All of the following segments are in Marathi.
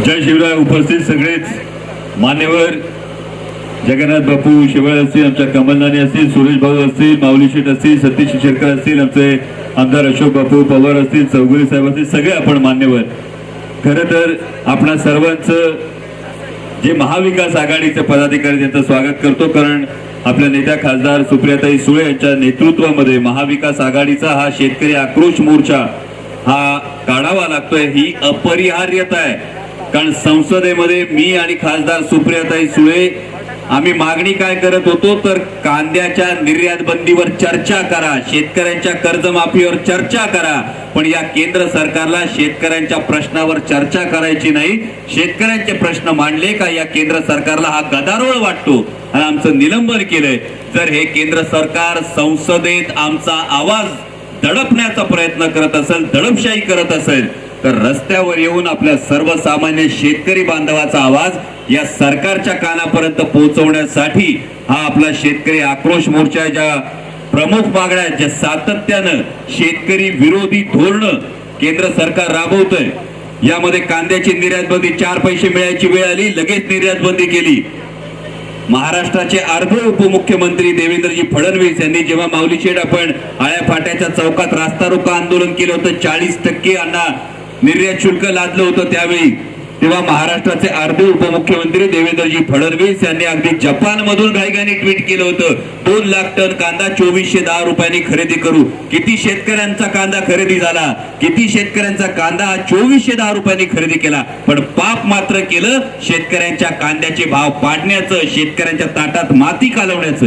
जय शिवराय उपस्थित सगळेच मान्यवर जगन्नाथ बापू शिवाय असतील आमच्या कमलनानी असतील सुरेश भाऊ असतील माऊली शेठ असतील सतीश शिरकर असतील आमचे आमदार अशोक बापू पवार असतील चौगुले साहेब असतील सगळे आपण मान्यवर. खरं तर आपणा सर्वांचं जे महाविकास आघाडीचे पदाधिकारी त्यांचं स्वागत करतो कारण आपल्या नेत्या खासदार सुप्रियाताई सुळे यांच्या नेतृत्वामध्ये महाविकास आघाडीचा हा शेतकरी आक्रोश मोर्चा हा काढावा लागतोय ही अपरिहार्यता आहे. कारण संसदेमध्ये मी आणि खासदार सुप्रियाताई सुळे आम्ही मागणी काय करत होतो तर कांद्याच्या निर्यात बंदीवर चर्चा करा शेतकऱ्यांच्या कर्जमाफीवर चर्चा करा पण या केंद्र सरकारला शेतकऱ्यांच्या प्रश्नावर चर्चा करायची नाही. शेतकऱ्यांचे प्रश्न मांडले का या केंद्र सरकारला हा गदारोळ वाटतो? आणि आमचं निलंबन केलंय. जर हे केंद्र सरकार संसदेत आमचा आवाज दडपण्याचा प्रयत्न करत असेल दडपशाही करत असेल तर रस्त्यावर येऊन आपल्या सर्वसामान्य शेतकरी बांधवाचा आवाज या सरकारच्या कानापर्यंत पोहोचवण्यासाठी हा आपला शेतकरी आक्रोश मोर्चा ज्या प्रमुख मागण्या ज्या सातत्यानं शेतकरी विरोधी धोरण केंद्र सरकार राबवतंय. यामध्ये कांद्याची निर्यात बंदी चार पैसे मिळायची वेळ आली लगेच निर्यात बंदी केली. महाराष्ट्राचे अर्धे उपमुख्यमंत्री देवेंद्रजी फडणवीस यांनी जेव्हा माऊली शेड आपण आळ्या फाट्याच्या चौकात रास्ता रोका आंदोलन केलं होतं चाळीस टक्के अण्णा निर्यात शुल्क लादलं होतं त्यावेळी. तेव्हा महाराष्ट्राचे अर्धे उपमुख्यमंत्री देवेंद्रजी फडणवीस यांनी अगदी जपान मधून घाईघाईने ट्विट केलं होतं. दोन लाख टन कांदा चोवीसशे दहा रुपयांनी खरेदी करू. किती शेतकऱ्यांचा कांदा खरेदी झाला? किती शेतकऱ्यांचा कांदा हा चोवीसशे दहा रुपयांनी खरेदी केला? पण पाप मात्र केलं शेतकऱ्यांच्या कांद्याचे भाव पाडण्याचं शेतकऱ्यांच्या ताटात माती कालवण्याचं.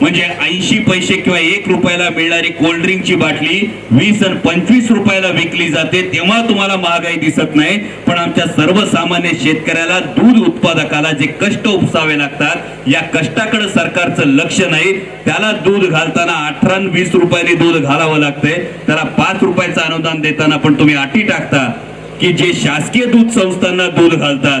म्हणजे ऐंशी पैसे किंवा एक रुपयाला मिळणारी कोल्ड्रिंकची बाटली वीस आणि पंचवीस रुपयाला विकली जाते तेव्हा तुम्हाला महागाई दिसत नाही. पण आमच्या सर्वसामान्य शेतकऱ्याला दूध उत्पादकाला जे कष्ट उपसावे लागतात या कष्टाकडे सरकारचं लक्ष नाही. त्याला दूध घालताना अठरा वीस रुपयांनी दूध घालावं लागतंय. त्याला पाच रुपयाचं अनुदान देताना पण तुम्ही अटी टाकता की जे शासकीय दूध संस्थांना दूध घालतात.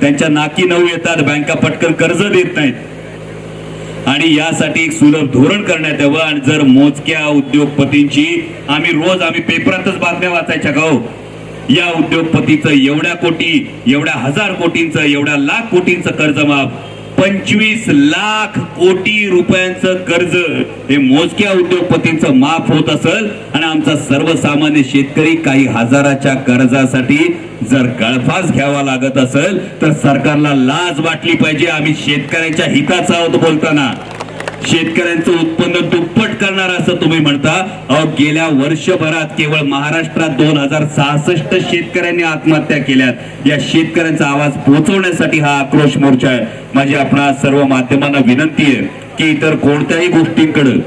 त्यांच्या नाकी नऊ येतात बँका पटकन कर्ज देत नाहीत. आणि यासाठी एक सुलभ धोरण करण्यात यावं. आणि जर मोजक्या उद्योगपतींची आम्ही रोज आम्ही पेपरातच बातम्या वाचायच्या गाव हो? या उद्योगपतीचं एवढ्या कोटी एवढ्या हजार कोटींचं एवढ्या लाख कोटींचं कर्ज माफ पंचवीस लाख कोटी रुपयांचं कर्ज हे मोजक्या उद्योगपतींचं माफ होत असेल आणि आमचा सर्वसामान्य शेतकरी काही हजाराच्या कर्जासाठी जर गळफास घ्यावा लागत असेल तर सरकारला लाज वाटली पाहिजे. आम्ही शेतकऱ्यांच्या हिताचा आहोत बोलताना. शेतकऱ्यांचं उत्पन्न दुप्पट करणार असं तुम्ही म्हणता. अहो गेल्या वर्षभरात केवळ महाराष्ट्रात दोन हजार सहासष्ट शेतकऱ्यांनी आत्महत्या केल्यात. या शेतकऱ्यांचा आवाज पोहोचवण्यासाठी हा आक्रोश मोर्चा आहे. माझी आपणा सर्व माध्यमांना विनंती आहे की इतर कोणत्याही गोष्टींकडे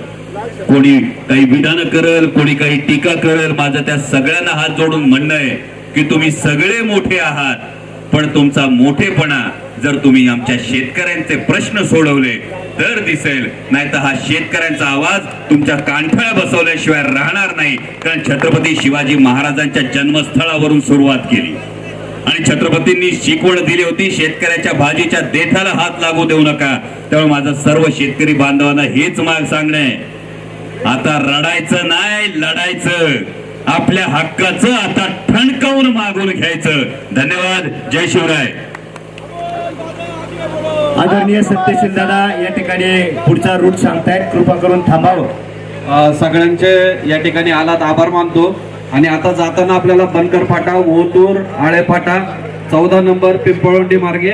कोणी काही विधानं करल कोणी काही टीका करल माझं त्या सगळ्यांना हात जोडून म्हणणं आहे की तुम्ही सगळे मोठे आहात पण तुमचा मोठेपणा जर तुम्ही आमच्या शेतकऱ्यांचे प्रश्न सोडवले तर दिसेल. नाही तर हा शेतकऱ्यांचा आवाज तुमच्या कांठळ्या बसवल्याशिवाय राहणार नाही. कारण छत्रपती शिवाजी महाराजांच्या जन्मस्थळावरून सुरुवात केली. आणि छत्रपतींनी शिकवण दिली होती शेतकऱ्याच्या भाजीच्या देठाला हात लागू देऊ नका. त्यामुळे माझं सर्व शेतकरी बांधवांना हेच माग सांगणे. आता रडायचं नाही लढायचं. आपल्या हक्काचं आता ठणकावून मागून घ्यायचं. धन्यवाद. जय शिवराय. आदरणीय सत्यशील दादा या ठिकाणी पुढचा रूट सांगतायत. कृपा करून थांबावं. सगळ्यांचे या ठिकाणी आलात आभार मानतो. आणि आता जाताना आपल्याला बनकर फाटा ओतूर आळे फाटा चौदा नंबर पिंपळोंडी मार्गे